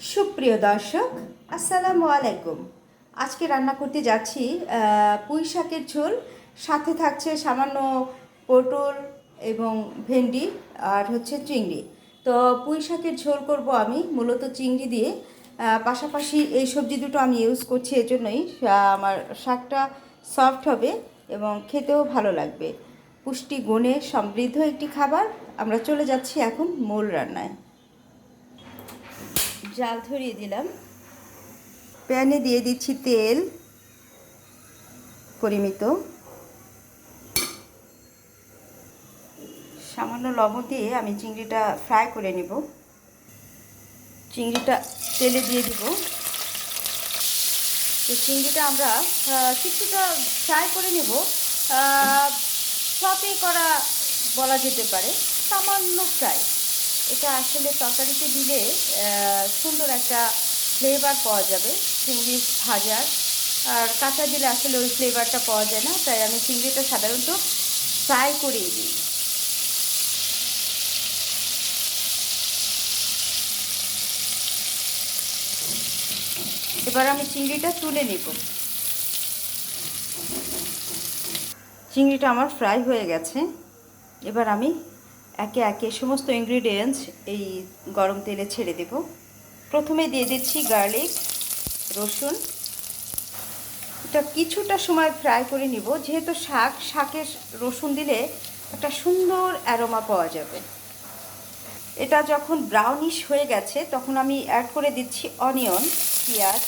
সুপ্রিয় দর্শক, আসসালামু আলাইকুম। আজকে রান্না করতে যাচ্ছি পুঁই শাকের ঝোল, সাথে থাকছে সামান্য পটল এবং ভেন্ডি আর হচ্ছে চিংড়ি। তো পুঁই শাকের ঝোল করব আমি, মূলত চিংড়ি দিয়ে। পাশাপাশি এই সবজি দুটো আমি ইউজ করছি, এজন্যই আমার শাকটা সফট হবে এবং খেতেও ভালো লাগবে। পুষ্টি গুণে সমৃদ্ধ একটি খাবার। আমরা চলে যাচ্ছি এখন মূল রান্নায়। জাল ধরিয়ে দিলাম। প্যানে দিয়ে দিচ্ছি তেল, পরিমিত। সামান্য লবণ দিয়ে আমি চিংড়িটা ফ্রাই করে নিব। চিংড়িটা তেলে দিয়ে দিব। তো চিংড়িটা আমরা কিছুটা ফ্রাই করে নেব। সপে করা বলা যেতে পারে। সামান্য ফ্রাই। এটা আসলে তরকারিতে দিলে সুন্দর একটা ফ্লেভার পাওয়া যাবে। চিংড়ি ভাজার আর কাঁচা দিলে আসলে ওই ফ্লেভারটা পাওয়া যায় না, তাই আমি চিংড়িটা সাধারণত ফ্রাই করিয়ে দিই। এবার আমি চিংড়িটা তুলে নেব। চিংড়িটা আমার ফ্রাই হয়ে গেছে। এবার আমি একে একে সমস্ত ইনগ্রিডিয়েন্টস এই গরম তেলে ছেড়ে দেব। প্রথমে দিয়ে দিচ্ছি গার্লিক রসুন। এটা কিছুটা সময় ফ্রাই করে নিব, যেহেতু শাক শাকে রসুন দিলে একটা সুন্দর অ্যারোমা পাওয়া যাবে। এটা যখন ব্রাউনিশ হয়ে গেছে, তখন আমি অ্যাড করে দিচ্ছি অনিয়ন পেঁয়াজ।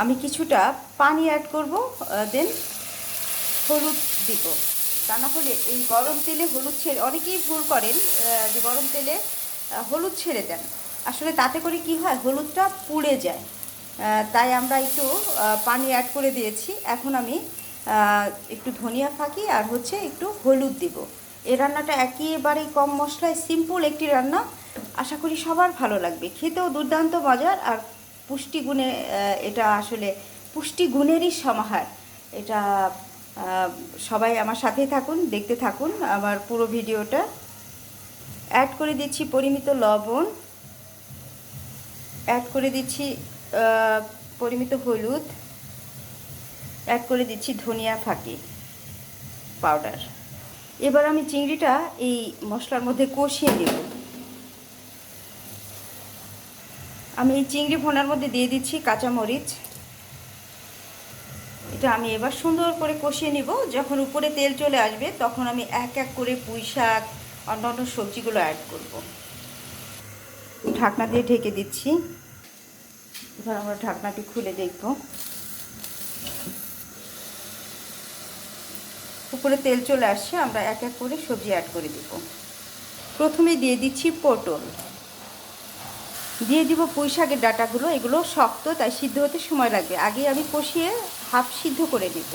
আমি কিছুটা পানি অ্যাড করব দেন হলুদ দিব। তা না হলে এই গরম তেলে হলুদ ছেড়ে অনেকেই ভুল করেন যে গরম তেলে হলুদ ছেড়ে দেন। আসলে তাতে করে কি হয়? হলুদটা পুড়ে যায়। তাই আমরা একটু পানি অ্যাড করে দিয়েছি। এখন আমি একটু ধনিয়া ফাঁকি আর হচ্ছে একটু হলুদ দিব। এই রান্নাটা একেবারেই কম মশলায় সিম্পল একটি রান্না। আশা করি সবার ভালো লাগবে। খেতেও দুর্দান্ত মজার আর পুষ্টিগুণে এটা আসলে পুষ্টিগুণেরই সমাহার। এটা সবাই আমার সাথেই থাকুন, দেখতে থাকুন। আমার পুরো ভিডিওটা অ্যাড করে দিচ্ছি পরিমিত লবণ অ্যাড করে দিচ্ছি পরিমিত হলুদ অ্যাড করে দিচ্ছি ধনিয়া ফাঁকি পাউডার এবার আমি চিংড়িটা এই মশলার মধ্যে কষিয়ে নেব। আমি এই চিংড়ি ভোনার মধ্যে দিয়ে দিচ্ছি কাঁচামরিচ। এটা আমি এবার সুন্দর করে কষিয়ে নিব। যখন উপরে তেল চলে আসবে, তখন আমি এক এক করে পুঁই শাক, অন্যান্য সবজিগুলো অ্যাড করব। ঢাকনা দিয়ে ঢেকে দিচ্ছি। এবার আমরা ঢাকনাটি খুলে দেখব। উপরে তেল চলে আসছে, আমরা এক এক করে সবজি অ্যাড করে দিব। প্রথমে দিয়ে দিচ্ছি পটল। দিয়ে দিব পুঁই শাকের ডাটাগুলো, এগুলো শক্ত, তাই সিদ্ধ হতে সময় লাগবে। আগে আমি কষিয়ে হাফ সিদ্ধ করে নেব।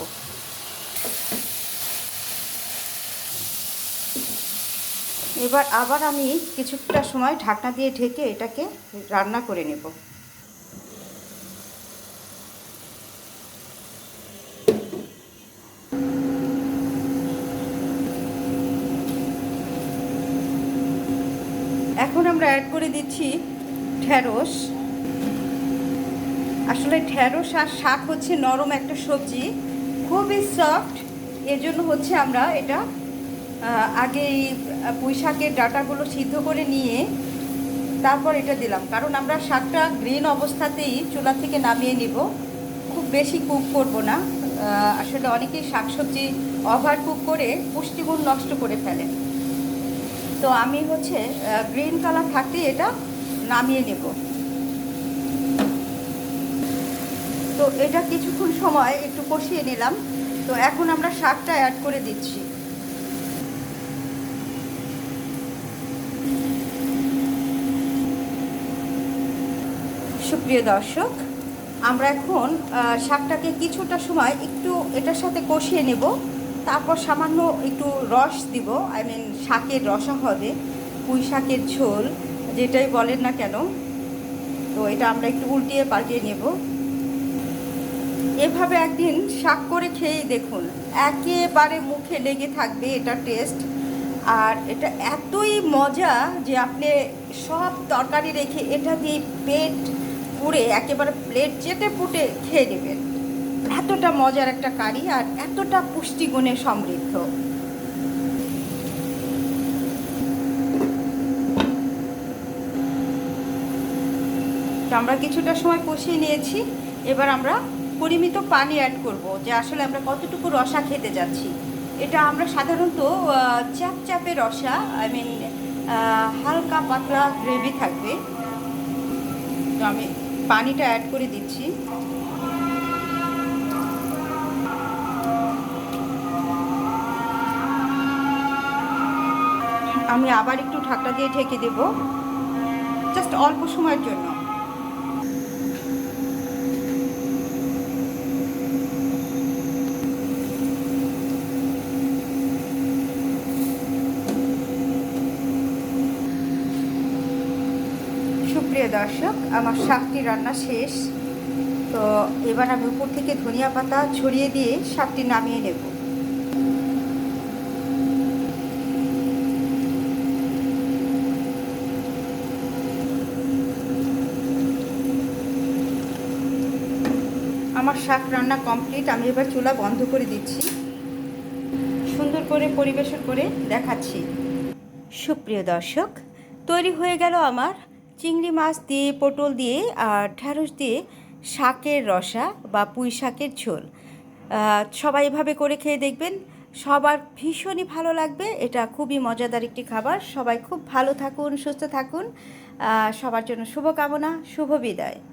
এবার আবার আমি কিছুটা সময় ঢাকনা দিয়ে ঢেকে এটাকে রান্না করে নেব। এখন আমরা অ্যাড করে দিচ্ছি ঢ্যাঁড়স আসলে ঢ্যাঁড়স আর শাক হচ্ছে নরম একটা সবজি, খুবই সফট এজন্য হচ্ছে আমরা এটা আগে এই পুঁই শাকের ডাটাগুলো সিদ্ধ করে নিয়ে তারপর এটা দিলাম। কারণ আমরা শাকটা গ্রিন অবস্থাতেই চুলা থেকে নামিয়ে নিব। খুব বেশি কুক করব না। আসলে অনেকেই শাকসবজি ওভার কুক করে পুষ্টিগুণ নষ্ট করে ফেলে। তো আমি হচ্ছে গ্রিন কালার থাকতেই এটা নামিয়ে নেব। তো এটা কিছুক্ষণ সময় একটু কষিয়ে নিলাম। তো এখন আমরা শাকটা অ্যাড করে দিচ্ছি। সুপ্রিয় দর্শক, আমরা এখন শাকটাকে কিছুটা সময় একটু এটার সাথে কষিয়ে নেব। তারপর সামান্য একটু রস দিব। আই মিন শাকের রসা হবে, পুঁই শাকের ঝোল। যেটাই বলেন না কেন, তো এটা আমরা একটু উল্টিয়ে পাল্টিয়ে নেব। এভাবে একদিন শাক করে খেয়েই দেখুন, একেবারে মুখে লেগে থাকবে এটা টেস্ট। আর এটা এতই মজা যে আপনি সব তরকারি রেখে এটা দিয়ে পেট পুড়ে একেবারে প্লেট চেটে পুটে খেয়ে নেবেন। এতটা মজার একটা কারি আর এতটা পুষ্টিগুণে সমৃদ্ধ। আমরা কিছুটা সময় কষিয়ে নিয়েছি। এবার আমরা পরিমিত পানি অ্যাড করব, যে আসলে আমরা কতটুকু রসা খেতে যাচ্ছি। এটা আমরা সাধারণত চাপ চাপে রসা আই মিন হালকা পাতলা গ্রেভি থাকবে। তো আমি পানিটা অ্যাড করে দিচ্ছি। আমি আবার একটু ঢাকনা দিয়ে ঢেকে দেব। জাস্ট অল্প সময়ের জন্য। সুপ্রিয় দর্শক, আমার শাকটি রান্না শেষ। তো এবার আমি উপর থেকে ধনিয়া পাতা ছড়িয়ে দিয়ে শাকটি নামিয়ে নেব। আমার শাক রান্না কমপ্লিট, আমি এবার চুলা বন্ধ করে দিচ্ছি। সুন্দর করে পরিবেশন করে দেখাচ্ছি। সুপ্রিয় দর্শক, তৈরি হয়ে গেল আমার চিংড়ি মাছ দিয়ে, পটল দিয়ে আর ঢ্যাঁড়স দিয়ে শাকের রসা বা পুঁই শাকের ঝোল। সবাই এভাবে করে খেয়ে দেখবেন। সবার ভীষণই ভালো লাগবে। এটা খুবই মজাদার একটি খাবার। সবাই খুব ভালো থাকুন, সুস্থ থাকুন। সবার জন্য শুভকামনা, শুভ বিদায়।